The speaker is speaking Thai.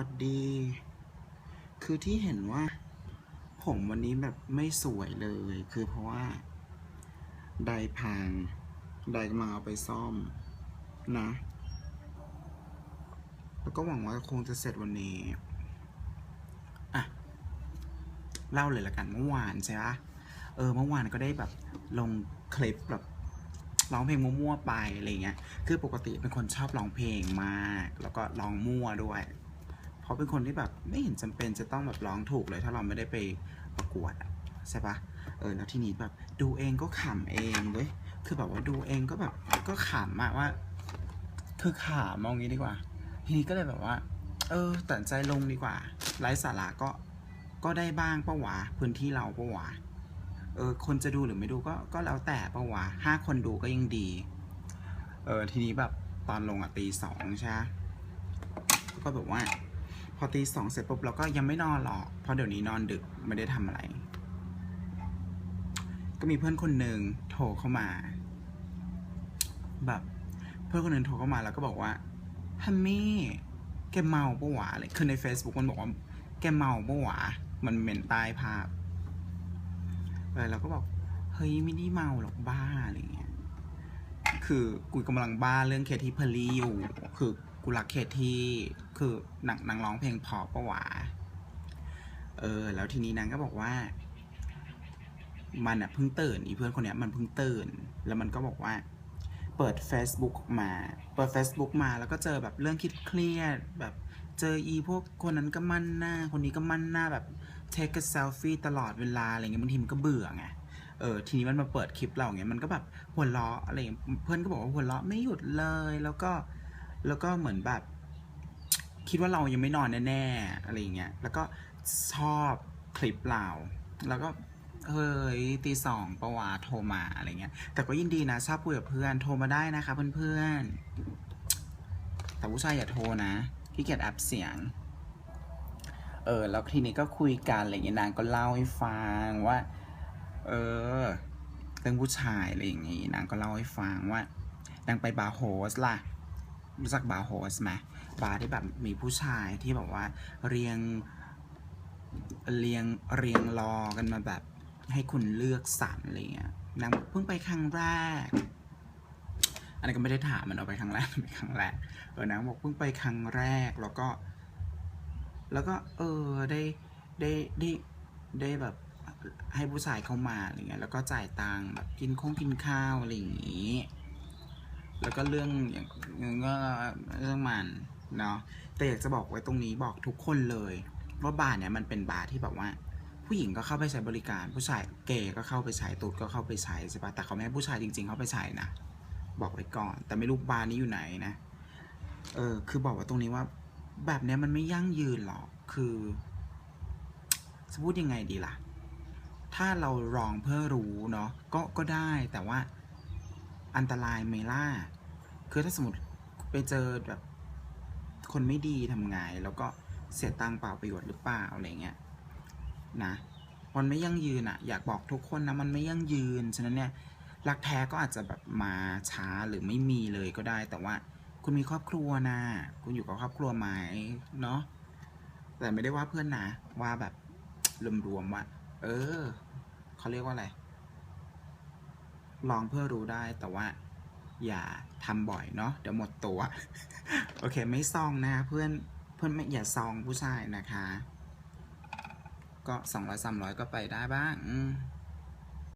วัดดี คือที่เห็นว่า ผมวันนี้แบบไม่สวยเลย คือเพราะว่า ไดพัง ไดกำลังเอาไปซ่อม นะ แล้วก็หวังว่าคงจะเสร็จวันนี้ อะ เล่าเลยละกันเมื่อวานใช่ปะเออ เมื่อวานก็ได้แบบลงคลิปแบบร้องเพลงมั่วๆไปอะไรเงี้ย คือปกติเป็นคนชอบร้องเพลงมาก แล้วก็ร้องมั่วด้วย เพราะเป็นคนที่แบบไม่เห็นจำเป็นจะต้องแบบร้องถูกเลย ถ้าเราไม่ได้ไปประกวดใช่ปะเออแล้วทีนี้แบบดูเองก็ขำเองเว้ยคือแบบว่าดูเองก็แบบก็ขำอะว่า คือขำมองงี้ดีกว่า ทีนี้ก็เลยแบบว่า เออตัดใจลงดีกว่าไร้สาระก็ก็ได้บ้างปะวะพื้นที่เราปะวะเออคนจะดูหรือไม่ดูก็ก็แล้วแต่ปะวะห้าคนดูก็ยังดี เออทีนี้แบบตอนลงอะตีสองใช่ไหมก็แบบว่า อตีสองเสร็จปุ๊บเราก็ยังไม่นอนหรอก เพราะเดี๋ยวนี้นอนดึกไม่ได้ทำอะไร ก็มีเพื่อนคนหนึ่งโทรเข้ามา แบบ เพื่อนคนหนึ่งโทรเข้ามาแล้วก็บอกว่าฮัมมี่แกเมาปะวะอะไรคือใน Facebook มันบอกว่า แกเมาปะวะมันเหม็นใต้ภาพเออเราก็บอกเฮ้ยไม่ได้เมาหรอกบ้าอะไรเงี้ย คือกูกำลังบ้าเรื่องเคที่พอร์ลี่อยู่ คือ กูรักเคที่คือนางนางร้องเพลงพอปะหวะเออ แล้วทีนี้นางก็บอกว่า มันอะเพิ่งตื่นอีเพื่อนคนเนี้ยมันเพิ่งตื่น แล้วมันก็บอกว่า เปิด Facebook มา เปิด Facebook มาแล้วก็เจอแบบเรื่องคิดเครียดแบบเจออีพวกคนนั้นก็มั่นหน้า คนนี้ก็มั่นหน้าแบบเทคเซลฟี่ตลอดเวลาอะไรเงี้ยบางทีมันก็เบื่อไงเออทีนี้มันมาเปิดคลิปเราเงี้ยมันก็แบบหัวเราะอะไรเงี้ยเพื่อนก็บอกว่าหัวเราะไม่หยุดเลยแล้วก็ แล้วก็เหมือนแบบ คิดว่าเรายังไม่นอนแน่ๆอะไรเงี้ยแล้วก็ชอบคลิปเราแล้วก็เฮ้ยตีสองประวาโทรมาอะไรเงี้ย แต่ก็ยินดีนะชอบคุยกับเพื่อนโทรมาได้นะคะเพื่อนๆแต่ผู้ชายอย่าโทรนะขี้เกียจอัพเสียง เออ แล้วทีนี้ก็คุยกันอะไรเงี้ยนางก็เล่าให้ฟังว่า เออ เรื่องผู้ชายอะไรอย่างงี้นางก็เล่าให้ฟังว่านางไปบาร์โฮสล่ะ รู้จักบาร์โฮสไหมบาร์ที่แบบมีผู้ชายที่แบบว่าเรียงเรียงเรียงรอกันมาแบบให้คุณเลือกสรรอะไรเงี้ยนางบอกเพิ่งไปครั้งแรก อันนี้ก็ไม่ได้ถามมันเอาไปครั้งแรกไปครั้งแรกเออนางบอกเพิ่งไปครั้งแรกแล้วก็ แล้วก็เออได้ได้ได้ได้แบบให้ผู้ชายเข้ามาอะไรเงี้ยแล้วก็จ่ายตังค์แบบกินคงกินข้าวอะไรอย่างงี้ แล้วก็เรื่องอย่างอย่างก็เรื่องมันเนาะแต่อยากจะบอกไว้ตรงนี้บอกทุกคนเลยว่าบาร์เนี่ยมันเป็นบาร์ที่แบบว่า ผู้หญิงก็เข้าไปใช้บริการ ผู้ชายเกย์ก็เข้าไปใช้ตุ๊ดก็เข้าไปใช้ใช่ปะแต่เขาไม่ให้ผู้ชายจริง ๆ เข้าไปใช้นะบอกไว้ก่อน แต่ไม่รู้บาร์นี้อยู่ไหนนะเออคือบอกว่าตรงนี้ว่า แบบเนี้ยมันไม่ยั่งยืนหรอกคือจะพูดยังไงดีล่ะ ถ้าเราลองเพื่อรู้เนาะก็ก็ได้แต่ว่า อันตรายไหมล่ะคือถ้าสมมติไปเจอแบบ คนไม่ดีทำไงแล้วก็เสียตังเปล่าประโยชน์หรือเปล่าอะไรเงี้ยนะมันไม่ยั่งยืนอะอยากบอกทุกคนนะมันไม่ยั่งยืนฉะนั้นเนี่ยรักแท้ก็อาจจะแบบมาช้าหรือไม่มีเลยก็ได้ แต่ว่าคุณมีครอบครัวนะคุณอยู่กับครอบครัวไหมเนาะแต่ไม่ได้ว่าเพื่อนนะว่าแบบรวมๆว่า เออเขาเรียกว่าอะไร ลองเพื่อรู้ได้แต่ว่าอย่าทำบ่อยเนาะเดี๋ยวหมดตัว โอเคไม่ซองนะเพื่อนเพื่อนไม่อย่าซองผู้ชายนะคะ ก็สองร้อยสามร้อยก็ไปได้บ้างอื